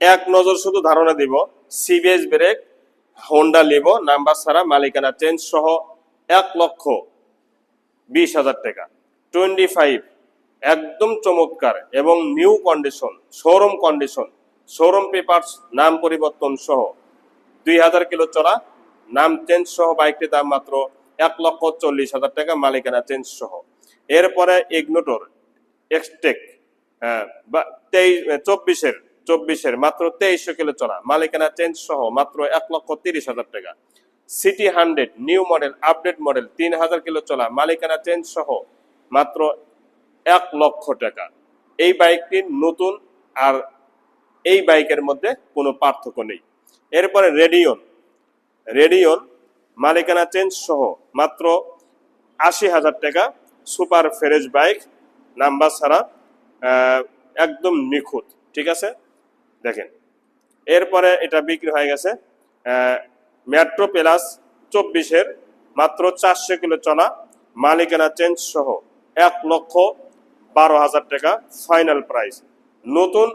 এক নজর শুধু ধারণা দিব CBS brake Honda Livo number ছাড়া মালিকানা চেঞ্জ সহ এক লক্ষ বিশ হাজার টাকা। টোয়েন্টি ফাইভ একদম চমৎকার এবং new condition showroom condition showroom papers নাম পরিবর্তন সহ দুই হাজার কিলো চলা নাম চেঞ্জ সহ বাইকটির দাম মাত্র এক লক্ষ চল্লিশ হাজার টাকা, মালিকানা চেঞ্জ সহ। এরপরে ইগনোটর এক্সটেক বা তেইশ, চব্বিশের চব্বিশের মাত্র তেইশশো কিলো চলা মালিকানা চেঞ্জ সহ মাত্র এক লক্ষ তিরিশ হাজার টাকা। CT hundred, new model, update model, তিন হাজার কিলো চলা মালিকানা চেঞ্জ সহ মাত্র এক লক্ষ টাকা। এই বাইকটি নতুন আর এই বাইকের মধ্যে কোনো পার্থক্য নেই। এরপরে রেডিয়ন। রেডিয়ন, মালিকানা চেঞ্জ সহ মাত্র আশি হাজার টাকা। সুপার ফ্রেশ বাইক, নাম্বার ছাড়া একদম নিখুঁত। ঠিক আছে? দেখেন, এরপরে এটা বিক্রি হয়ে গেছে মেট্রো প্লাস চব্বিশের মাত্র চারশো কিলো চলা মালিকানা চেঞ্জ সহ এক লক্ষ বারো হাজার টাকা ফাইনাল প্রাইস নতুন,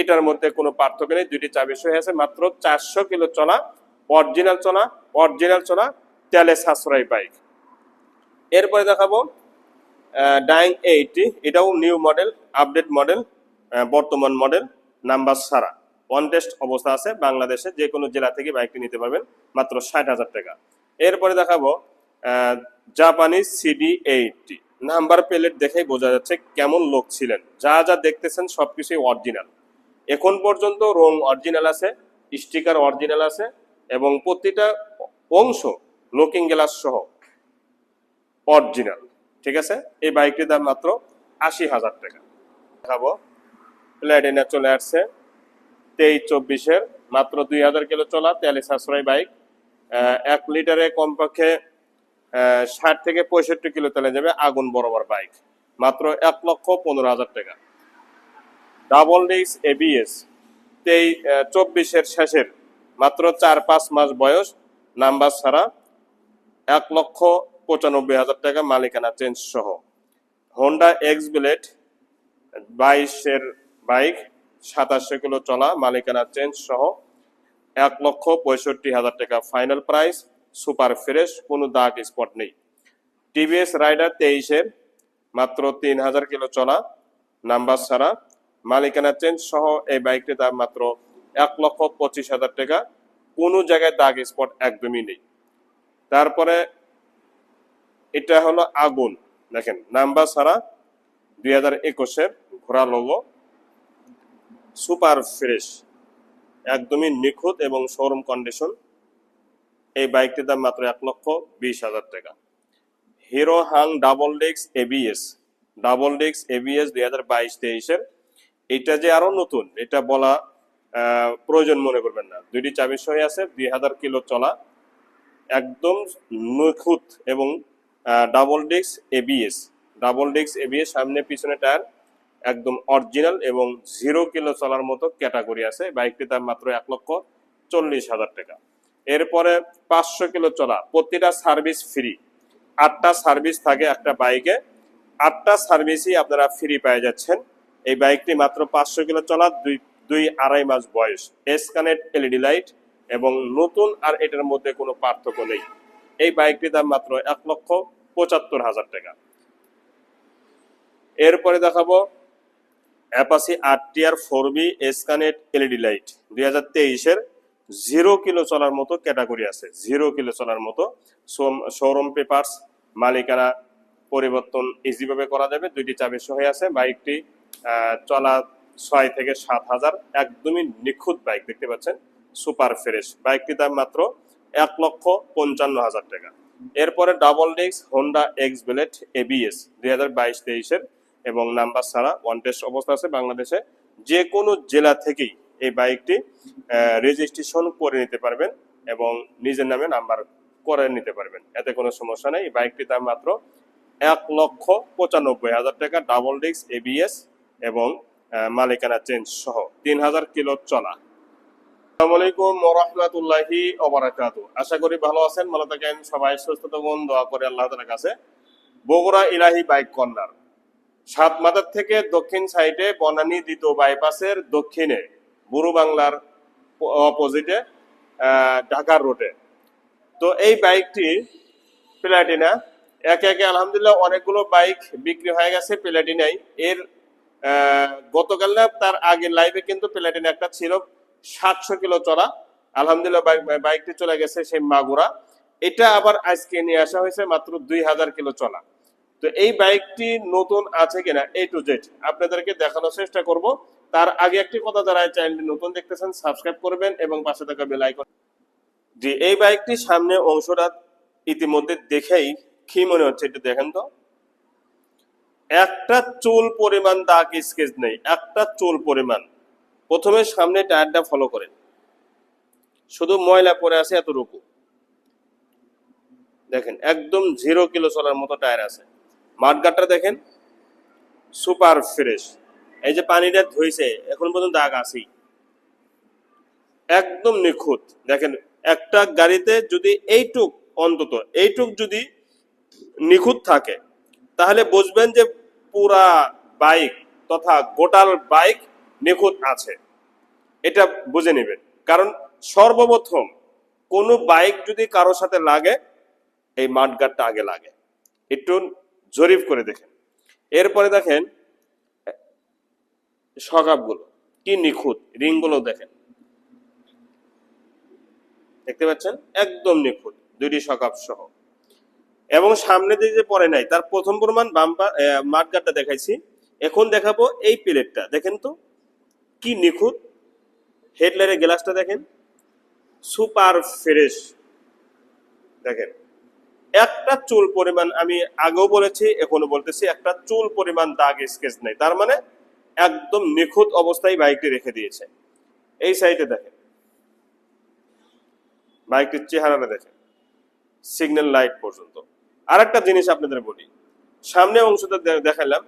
এটার মধ্যে কোনো পার্থক্য নেই, দুইটি চাবি সহ আছে, মাত্র চারশো কিলো চলা অরিজিনাল চলা অরিজিনাল চলা তেলে সাশ্রয় বাইক এরপরে দেখাবো ডাইং এইটি এটাও নিউ মডেল আপডেট মডেল বর্তমান মডেল নাম্বার সারা ওয়ান টেস্ট অবস্থা আছে বাংলাদেশে যে কোনো জেলা থেকে বাইকটি নিতে পারবেন, মাত্র ষাট হাজার টাকা। এরপরে দেখাবো জাপানি সিডি এইটটি নাম্বার প্লেট দেখেই বোঝা যাচ্ছে কেমন লোক ছিলেন। যা যা দেখতেছেন সব কিছুই অরিজিনাল এখন পর্যন্ত রং অরিজিনাল আছে স্টিকার অরিজিনাল আছে, এবং প্রতিটা অংশ লুকিং গ্লাস সহ অরিজিনাল ঠিক আছে? এই বাইকটির দাম মাত্র আশি হাজার টাকা। দেখাবো প্ল্যাটিনা চলে আসছে। তেইশ চব্বিশের, মাত্র দুই হাজার কিলো চলা, তেলে সাশ্রয় বাইক। এক লিটারে কমপক্ষে ষাট থেকে পঁয়ষট্টি কিলো তেলে যাবে আগুন বরাবর বাইক। মাত্র এক লক্ষ পনেরো হাজার টাকা। ডাবল ডিস্ক এবিএস, তেই চব্বিশের শেষের, মাত্র চার পাঁচ মাস বয়স, নাম্বার ছাড়া এক লক্ষ পঁচানব্বই হাজার টাকা মালিকানা চেঞ্জ সহ। হোন্ডা এক্স ব্লেড বাইশের বাইক, সাতাশশো কিলো চলা, মালিকানা চেঞ্জ সহ এক লক্ষ পঁয়ষট্টি হাজার টাকা ফাইনাল প্রাইস সুপার ফ্রেশ কোনো দাগ স্পট নেই। টিভিএস রাইডার তেইশের মাত্র তিন হাজার কিলো চলা নাম্বার ছাড়া, মালিকানা চেঞ্জ সহ এই বাইকটির দাম মাত্র এক লক্ষ পঁচিশ হাজার টাকা, কোনো জায়গায় দাগ স্পট একদমই নেই। তারপরে এটা হলো আগুন, দেখেন নাম্বার ছাড়া দুই হাজার একুশের ঘোড়া লোগো সুপার ফ্রেশ, একদমই নিখুঁত এবং শোরুম কন্ডিশন। এই বাইকটির দাম মাত্র এক লক্ষ বিশ হাজার টাকা। হিরো হাং ডাবল ডিক্স এবিএস, ডাবল ডিক্স এবিএস দুই হাজার বাইশ তেইশের। এটা যে আরও নতুন, এটা বলা প্রয়োজন মনে করবেন না। দুইটি চাবি সহ আছে, দুই হাজার কিলো চলা। একদম নিখুঁত এবং ডাবল ডিক্স এবিএস, ডাবল ডিক্স এবিএস সামনে পিছনে টায়ার। একদম অরিজিনাল এবং জিরো কিলো চলার মতো ক্যাটাগরি আছে। বাইকটির দাম মাত্র এক লক্ষ চল্লিশ হাজার টাকা। এরপরে পাঁচশো কিলো চলা, প্রতিটা সার্ভিস ফ্রি আটটা সার্ভিস থাকে একটা বাইকে। আটটা সার্ভিসই আপনারা ফ্রি পেয়ে যাচ্ছেন। এই বাইকটি মাত্র পাঁচশো কিলো চলা, দুই দুই আড়াই মাস বয়স। এস কানেক্ট এলইডি লাইট এবং নতুন আর এটার মধ্যে কোনো পার্থক্য নেই। এই বাইকটির দাম মাত্র এক লক্ষ পঁচাত্তর হাজার টাকা। এরপরে দেখাবো অ্যাপাসি আর ফোর বি এসকানেট এলইডি লাইট দুই হাজার তেইশের জিরো কিলো চলার মতো ক্যাটাগরি আছে, জিরো কিলো চলার মতো। শোরুম পেপার্স, মালিকানা পরিবর্তন ইজিভাবে করা যাবে। দুইটি চাবি সহ আছে। বাইকটি চলা ছয় থেকে সাত হাজার। একদমই নিখুঁত বাইক, দেখতে পাচ্ছেন? Super fresh. বাইকটির দাম মাত্র এক লক্ষ পঞ্চান্ন হাজার টাকা। এরপরে double disc Honda X Blade ABS দুই হাজার বাইশ তেইশের এবং নাম্বার ছাড়া ওয়ান টেস্ট অবস্থা আছে বাংলাদেশে। যে কোনো জেলা থেকেই এই বাইকটি রেজিস্ট্রেশন করে নিতে পারবেন এবং নিজের নামে নাম্বার করে নিতে পারবেন। এতে কোনো সমস্যা নেই। এই বাইকটির দাম মাত্র এক লক্ষ পঁচানব্বই হাজার টাকা ডাবল ডিস্ক এবিএস এবং মালিকানা চেঞ্জ সহ। তিন হাজার কিলো চলা। আসসালামু আলাইকুম রহমতুল্লাহি আশা করি ভালো আছেন সবাই দোয়া করে বগুড়া ইলাহি বাইক কর্নার সাত মাথার থেকে দক্ষিণ সাইডে বনানী দ্বিতীয় বাইপাসের দক্ষিণে, বুড়ো বাংলার অপোজিটে ঢাকার রোডে তো এই বাইকটি প্লাটিনা একে একে আলহামদুলিল্লাহ অনেকগুলো বাইক বিক্রি হয়ে গেছে প্লাটিনাই এর গতকাল না তার আগের লাইভে কিন্তু প্লাটিনা একটা ছিল সাতশো কিলো চড়া। আলহামদুলিল্লাহ বাইক বাইকটি চলে গেছে সেই মাগুরা। এটা আবার আজকে নিয়ে আসা হয়েছে মাত্র দুই হাজার কিলো চলা তো এই বাইকটি নতুন আছে কিনা এ টু জেড আপনাদেরকে দেখানোর চেষ্টা করব। তার আগে একটি কথা যারা চ্যানেলটি নতুন দেখতেছেন সাবস্ক্রাইব করবেন এবং পাশে থাকা বেল আইকন জি, এই বাইকটি সামনে অংশটা ইতিমধ্যে দেখেই কি মনে হচ্ছে একটু দেখেন তো। একটা চুল পরিমাণ দাগ স্কেচ নেই, একটা চুল পরিমাণ। প্রথমে সামনে টায়ারটা ফলো করেন। শুধু ময়লা পরে আছে এতটুকু। দেখেন, একদম জিরো কিলো চলার মতো টায়ার আছে। মাঠগাটটা দেখেন, সুপার ফ্রেশ। এই যে পানিটা ধুইছে, এখন পর্যন্ত দাগ আছেই। একদম নিখুঁত। দেখেন, একটা গাড়িতে যদি এইটুক অন্তত, এইটুক যদি নিখুঁত থাকে, তাহলে বুঝবেন যে পুরা বাইক তথা গোটাল বাইক নিখুঁত আছে। এটা বুঝে নেবেন। কারণ সর্বপ্রথম কোনো বাইক যদি কারোর সাথে লাগে, এই মাঠগাটটা আগে লাগে। একটু জরিপ করে দেখেন। এরপরে দেখেন সকাপগুলো কি নিখুঁত, রিংগুলো দেখেন। দেখতে পাচ্ছেন? একদম নিখুঁত, দুইটি সকাপ সহ। এবং সামনে দিয়ে যে পরে নাই, তার প্রথম প্রমাণ বাম্পার মাঠগাটটা দেখাইছি। এখন দেখাবো এই প্লেটটা। দেখেন তো, কি নিখুঁত। হেডলাইটের গ্লাসটা দেখেন। Super fresh. দেখেন। একটা চুল পরিমাণ আমি আগেও বলেছি, এখনও বলতেছি, একটা চুল পরিমাণ দাগ স্কেচ নেই। তার মানে একদম নিখুঁত অবস্থায় বাইকটি রেখে দিয়েছে। এই সাইডে দেখেন। বাইকটির চেহারাটা দেখেন। সিগন্যাল লাইট পর্যন্ত। আর একটা জিনিস আপনাদের বলি। সামনে অংশটা দেখালাম।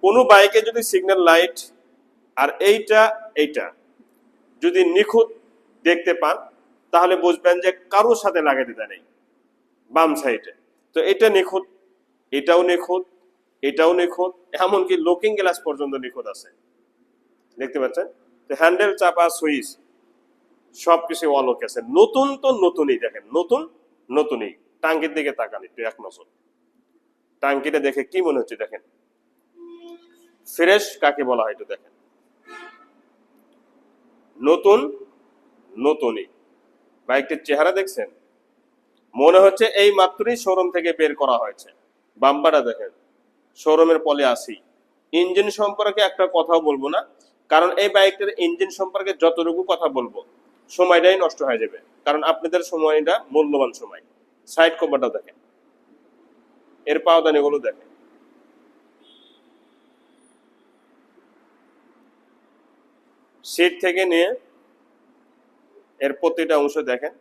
কোনো বাইকে যদি সিগন্যাল লাইট আর এইটা এইটা যদি নিখুঁত দেখতে পান, তাহলে বুঝবেন যে কারোর সাথে লাগাই দিতে নেই। বাম সাইডে। তো এটা নিখুঁত, এটাও নিখুঁত এটাও নিখুঁত, এমনকি লুকিং গ্লাস পর্যন্ত নিখুঁত আছে। দেখতে পাচ্ছেন? তো হ্যান্ডেল চাপা, সুইচ, সবকিছু অলোক আছে। নতুন তো নতুনই, দেখেন, নতুন, নতুনই। টাঙ্কির দিকে তাকান একটু, এক নজর। টাঙ্কিটা দেখে কি মনে হচ্ছে, দেখেন? ফ্রেশ কাকে বলা হয়, একটু দেখেন। নতুন, নতুনই। বাইকটির চেহারা দেখছেন? মনে হচ্ছে এই মাত্রই শোরুম থেকে বের করা হয়েছে। বাম্পারটা দেখেন, শোরুমের পলে আসি ইঞ্জিন সম্পর্কে একটা কথাও বলব না, কারণ এই বাইকটার ইঞ্জিন সম্পর্কে যতটুকু কথা বলব, সময়টাই নষ্ট হয়ে যাবে। কারণ আপনাদের সময়টা মূল্যবান সময়। সাইড কভারটা দেখেন। এর পাওদানিগুলো দেখেন। সিট থেকে নিয়ে এর প্রতিটা অংশ দেখেন।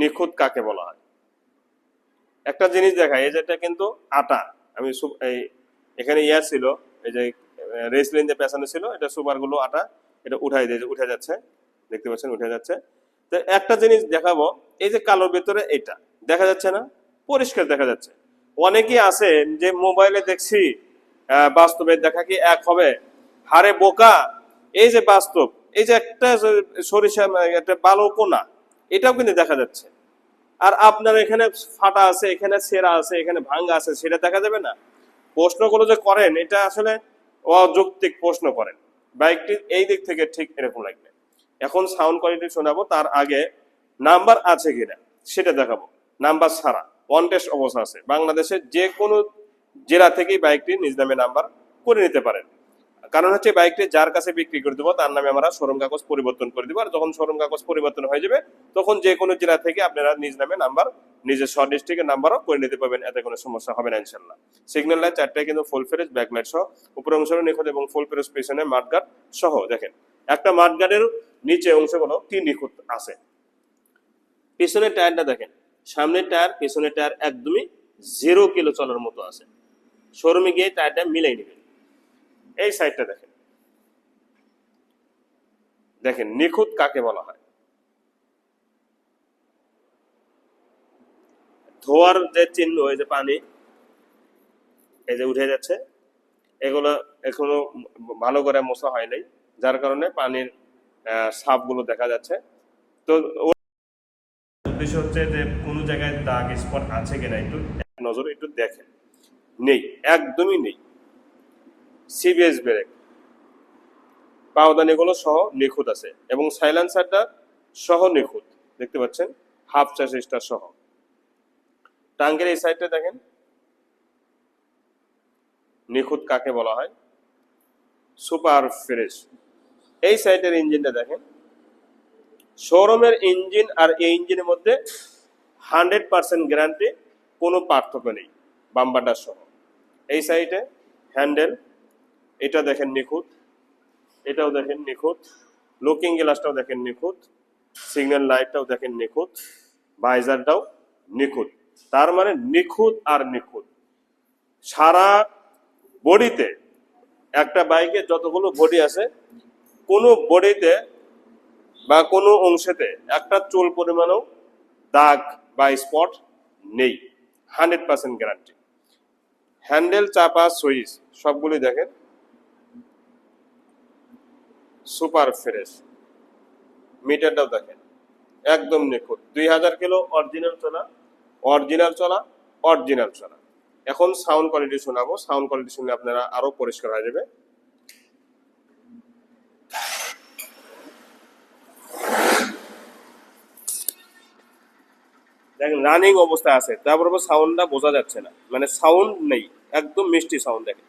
নিখুঁত কাকে বলা হয়? একটা জিনিস দেখায় এই যেটা কিন্তু আটা। আমি এই এখানে ইয়া ছিল, এই যে রেসলিন যে পেছনে ছিল, এটা সুপারগুলো আটা, এটা উঠাই দিয়ে, উঠে যাচ্ছে। দেখতে পাচ্ছেন, উঠে যাচ্ছে। তো একটা জিনিস দেখাবো, এই যে কালোর ভেতরে এটা, দেখা যাচ্ছে না? পরিষ্কার দেখা যাচ্ছে। অনেকেই আছে যে মোবাইলে দেখছি বাস্তবে দেখা কি এক হবে হারে বোকা, এই যে বাস্তব, এই যে একটা সরিষা মানে একটা বালো কোনা, এটাও কিন্তু দেখা যাচ্ছে। আর আপনার এখানে ফাটা আছে, এখানে সেরা আছে, এখানে ভাঙ্গা আছে, সেটা দেখা যাবে না। প্রশ্নগুলো যে করেন, এটা আসলে অযৌক্তিক প্রশ্ন করেন। বাইকটি এই দিক থেকে ঠিক এরকম লাগবে। এখন সাউন্ড কোয়ালিটি শোনাবো, তার আগে নাম্বার আছে কিনা, সেটা দেখাবো। নাম্বার ছাড়া টেস্ট অবস্থা আছে। বাংলাদেশের যে কোনো জেলা থেকেই বাইকটি নিজ নামে নাম্বার করে নিতে পারেন। কারণ হচ্ছে বাইকটি যার কাছে বিক্রি করে দেবো, তার নামে আমরা শোরুম কাগজ পরিবর্তন করে দেবো। আর যখন শোরুম কাগজ পরিবর্তন হয়ে যাবে, তখন যে কোনো জেলা থেকে আপনারা নিজ নামে নাম্বার নিজের শর্ট ডিস্ট্রিক্টের নাম্বারও করে নিতে পারবেন, এতে কোনো সমস্যা হবে না ইনশাল্লাহ সিগন্যাল লাইট চারটায় কিন্তু ফুল ফেরেজ ব্যাকলাইট সহ, উপর অংশ নিখুঁত এবং ফুল ফ্রেশ পিছনে মাঠগার্ড সহ, দেখেন। একটা মাঠগার্ডের নিচে অংশগুলো কি নিখুঁত আছে? পিছনের টায়ারটা দেখেন, সামনের টায়ার, পিছনের টায়ার একদমই জিরো কিলো চলার মতো আছে। শোরুমে গিয়ে টায়ারটা মিলাই নেবেন। এই সাইডটা দেখেন। দেখেন, নিখুঁত কাকে বলা হয়? ধোয়ার যে চিহ্ন, এই যে পানি, এই যে উঠে যাচ্ছে, এগুলো এখনও ভালো করে মোছা হয় নাই, যার কারণে পানির সাপগুলো দেখা যাচ্ছে। তো উদ্দেশ্য হচ্ছে যে কোনো জায়গায় দাগ, স্পট আছে কিনা একটু নজরে একটু দেখেন। নেই, একদমই নেই। CBS brake. পাওদানিগুলো সহ নিখুঁত আছে এবং সাইলেন্সারটা সহ নিখুঁত। দেখতে পাচ্ছেন? হাফ চাষিসটা সহ। টাঙ্গের এই সাইডটা দেখেন। নিখুঁত কাকে বলা হয়? Super fresh. এই সাইডের ইঞ্জিনটা দেখেন। শোরুমের ইঞ্জিন আর এই ইঞ্জিনের মধ্যে হান্ড্রেড পার্সেন্ট গ্যারান্টি, কোনো পার্থক্য নেই। বাম্বারটা সহ। এই সাইডে হ্যান্ডেল এটা দেখেন নিখুঁত। এটাও দেখেন নিখুঁত। লুকিং গ্লাসটাও দেখেন নিখুঁত। সিগন্যাল লাইটটাও দেখেন নিখুঁত। বাইজারটাও নিখুঁত। তার মানে নিখুঁত আর নিখুঁত। সারা বডিতে একটা বাইকে যতগুলো বডি আছে, কোনো বডিতে বা কোনো অংশেতে একটা চুল পরিমাণও দাগ বা স্পট নেই। হান্ড্রেড পার্সেন্ট গ্যারান্টি হ্যান্ডেল চাপা, সুইচ, সবগুলি দেখেন। Super fresh. মিটারটাও দেখেন, একদম নিখুঁত। দুই হাজার কিলো অরিজিনাল চলা অরিজিনাল চলা অরিজিনাল চলা। এখন সাউন্ড কোয়ালিটি শোনাবো। সাউন্ড কোয়ালিটি শুনলে আপনারা আরও পরিষ্কার হয়ে যাবে। দেখেন রানিং অবস্থা আছে। তারপর সাউন্ডটা বোঝা যাচ্ছে না। মানে সাউন্ড নেই। একদম মিষ্টি সাউন্ড দেখেন।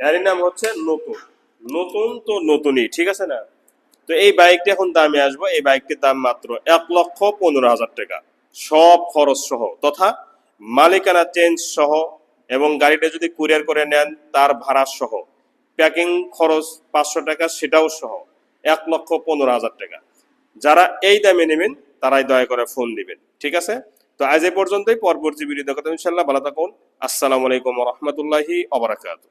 এর নাম হচ্ছে নতুন। নতুন তো নতুনই, ঠিক আছে না? তো এই বাইকটি এখন দামে আসব, এই বাইকটির দাম মাত্র এক লক্ষ পনেরো হাজার টাকা। সব খরচ সহ, তথা মালিকানা চেঞ্জ সহ এবং গাড়িটা যদি কুরিয়ার করে নেন, তার ভাড়া সহ। প্যাকিং খরচ পাঁচশো টাকা, সেটাও সহ, এক লক্ষ পনেরো হাজার টাকা। যারা এই দামে নেবেন, তারাই দয়া করে ফোন দিবেন, ঠিক আছে? তো আজ এই পর্যন্তই, পরবর্তী ভিডিও দেখাতে ইনশাল্লাহ ভালো থাকুন। আসসালামু আলাইকুম রহমতুল্লাহি অবরাকাতু